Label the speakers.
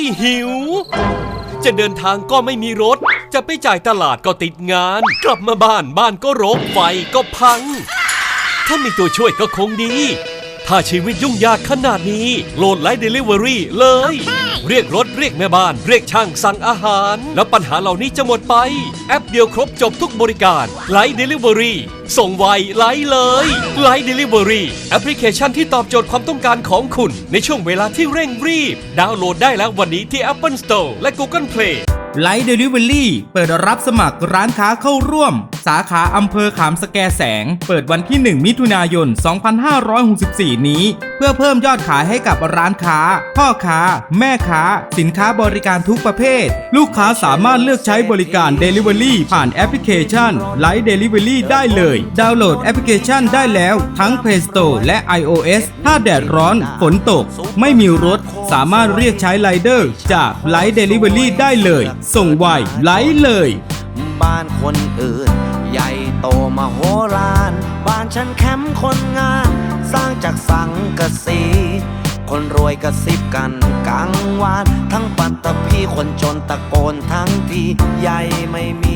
Speaker 1: ยหิว จะเดินทางก็ไม่มีรถ จะไปจ่ายตลาดก็ติดงาน กลับมาบ้านบ้านก็รกไฟก็พัง ถ้ามีตัวช่วยก็คงดี ถ้าชีวิตยุ่งยากขนาดนี้ โหลดไลฟ์เดลิเวอรี่เลย เรียกรถเรียกแม่บ้าน เรียกช่างสั่งอาหาร แล้วปัญหาเหล่านี้จะหมดไป แอปเดียวครบจบทุกบริการไลฟ์เดลิเวอรี่ส่งไวไลฟ์เลยไลฟ์เดลิเวอรี่แอปพลิเคชันที่ตอบโจทย์ความต้องการของคุณ ในช่วงเวลาที่เร่งรีบ ดาวน์โหลดได้แล้ววันนี้ที่ Apple Store และ Google Play
Speaker 2: ไลท์เดลิเวอรี่เปิดรับสมัครร้านค้าเข้าร่วม สาขาอำเภอขามสแกแสง เปิดวันที่ 1 มิถุนายน 2564 นี้ เพื่อเพิ่มยอดขายให้กับร้านค้า พ่อค้า แม่ค้า สินค้าบริการทุกประเภท ลูกค้าสามารถเลือกใช้บริการ Delivery ผ่านแอปพลิเคชัน Light Delivery ได้เลย ดาวน์โหลดแอปพลิเคชันได้แล้วทั้ง Play Store และ iOS ถ้าแดดร้อนฝนตก ไม่มีรถ สามารถเรียกใช้ไรเดอร์จาก Light Delivery ได้เลยส่งไวไลท์เลย
Speaker 3: บ้านคนอื่น ใหญ่โตมโหฬารบ้านฉันแคมป์คนงาน สร้างจากสังกะสี คนรวยกระซิบกันกลางวาน ทั้งปัตตภีคนจนตะโกนทั้งทีใหญ่ไม่มี